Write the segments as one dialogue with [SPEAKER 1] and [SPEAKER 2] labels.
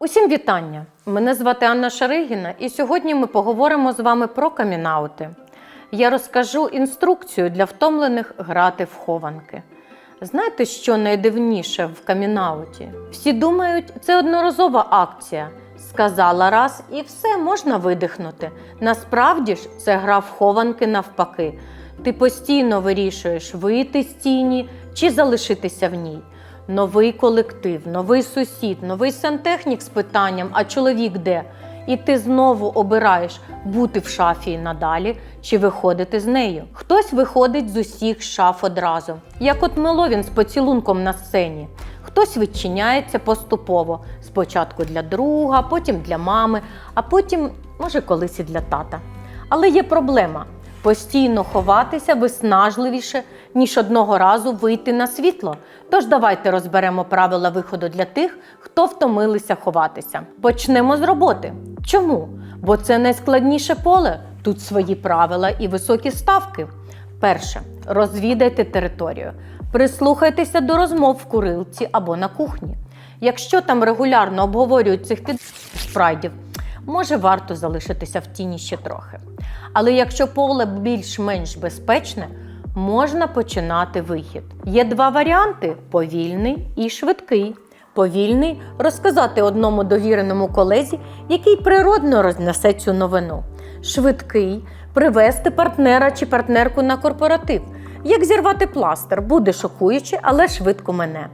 [SPEAKER 1] Усім вітання! Мене звати Анна Шаригіна, і сьогодні ми поговоримо з вами про камінаути. Я розкажу інструкцію для втомлених грати в хованки. Знаєте, що найдивніше в камінауті? Всі думають, це одноразова акція. Сказала раз і все можна видихнути. Насправді ж це гра в хованки навпаки. Ти постійно вирішуєш вийти з тіні чи залишитися в ній. Новий колектив, новий сусід, новий сантехнік з питанням, а чоловік де? І ти знову обираєш бути в шафі надалі чи виходити з нею. Хтось виходить з усіх шаф одразу, як от Меловін з поцілунком на сцені. Хтось відчиняється поступово. Спочатку для друга, потім для мами, а потім, може, колись і для тата. Але є проблема. Постійно ховатися виснажливіше, ніж одного разу вийти на світло. Тож давайте розберемо правила виходу для тих, хто втомилися ховатися. Почнемо з роботи. Чому? Бо це найскладніше поле. Тут свої правила і високі ставки. Перше, розвідайте територію. Прислухайтеся до розмов в курилці або на кухні. Якщо там регулярно обговорюють цих під спрайдів, може варто залишитися в тіні ще трохи. Але якщо поле більш-менш безпечне, можна починати вихід. Є два варіанти: повільний і швидкий. Повільний розказати одному довіреному колезі, який природно рознесе цю новину. Швидкий привести партнера чи партнерку на корпоратив. Як зірвати пластир, буде шокуюче, але швидко мене.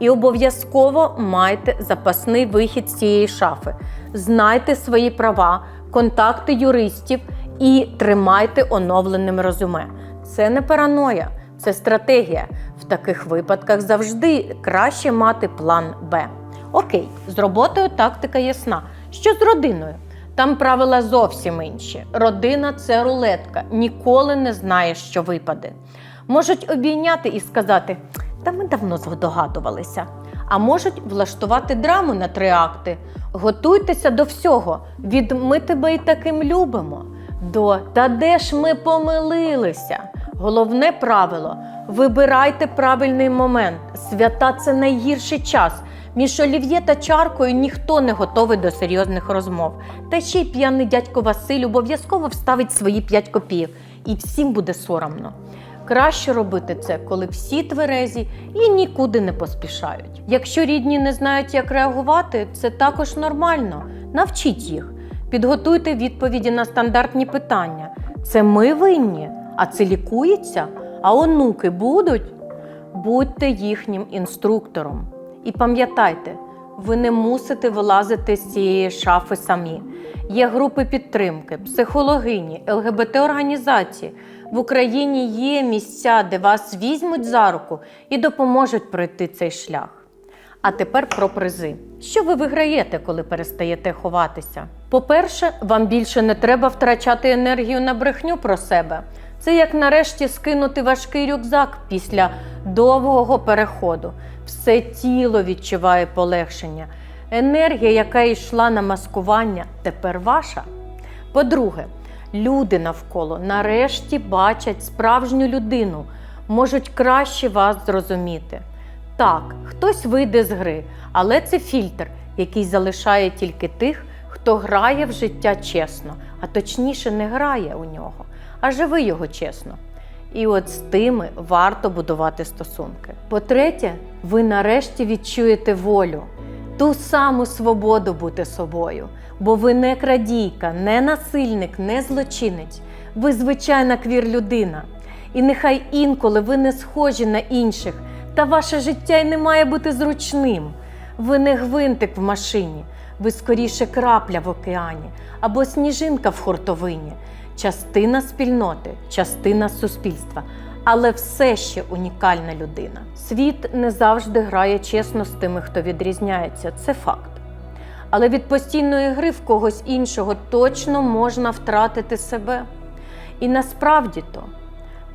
[SPEAKER 1] І обов'язково майте запасний вихід з цієї шафи. Знайте свої права, контакти юристів і тримайте оновленим резюме. Це не параноя, це стратегія. В таких випадках завжди краще мати план Б. Окей, з роботою тактика ясна. Що з родиною? Там правила зовсім інші. Родина це рулетка, ніколи не знаєш, що випаде. Можуть обійняти і сказати: та ми давно здогадувалися. А можуть влаштувати драму на три акти. Готуйтеся до всього. Від ми тебе і таким любимо. До та де ж ми помилилися? Головне правило вибирайте правильний момент. Свята це найгірший час. Між олів'є та чаркою ніхто не готовий до серйозних розмов. Та ще й п'яний дядько Василь обов'язково вставить свої п'ять копійок, і всім буде соромно. Краще робити це, коли всі тверезі і нікуди не поспішають. Якщо рідні не знають, як реагувати, це також нормально. Навчіть їх, підготуйте відповіді на стандартні питання. Це ми винні, а це лікується, а онуки будуть. Будьте їхнім інструктором. І пам'ятайте, ви не мусите вилазити з цієї шафи самі. Є групи підтримки, психологині, ЛГБТ-організації. В Україні є місця, де вас візьмуть за руку і допоможуть пройти цей шлях. А тепер про призи. Що ви виграєте, коли перестаєте ховатися? По-перше, вам більше не треба втрачати енергію на брехню про себе. Це як нарешті скинути важкий рюкзак після довгого переходу. Все тіло відчуває полегшення. Енергія, яка йшла на маскування, тепер ваша. По-друге, люди навколо нарешті бачать справжню людину, можуть краще вас зрозуміти. Так, хтось вийде з гри, але це фільтр, який залишає тільки тих, хто грає в життя чесно, а точніше не грає у нього, а живе його чесно. І от з тими варто будувати стосунки. По-третє, ви нарешті відчуєте волю, ту саму свободу бути собою, бо ви не крадійка, не насильник, не злочинець. Ви звичайна квір-людина. І нехай інколи ви не схожі на інших, та ваше життя й не має бути зручним. Ви не гвинтик в машині, ви скоріше крапля в океані або сніжинка в хуртовині, частина спільноти, частина суспільства, але все ще унікальна людина. Світ не завжди грає чесно з тими, хто відрізняється. Це факт. Але від постійної гри в когось іншого точно можна втратити себе. І насправді то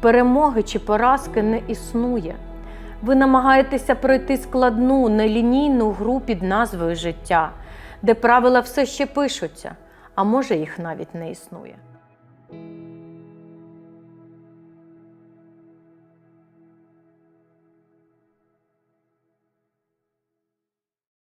[SPEAKER 1] перемоги чи поразки не існує. Ви намагаєтеся пройти складну, нелінійну гру під назвою життя, де правила все ще пишуться, а може їх навіть не існує.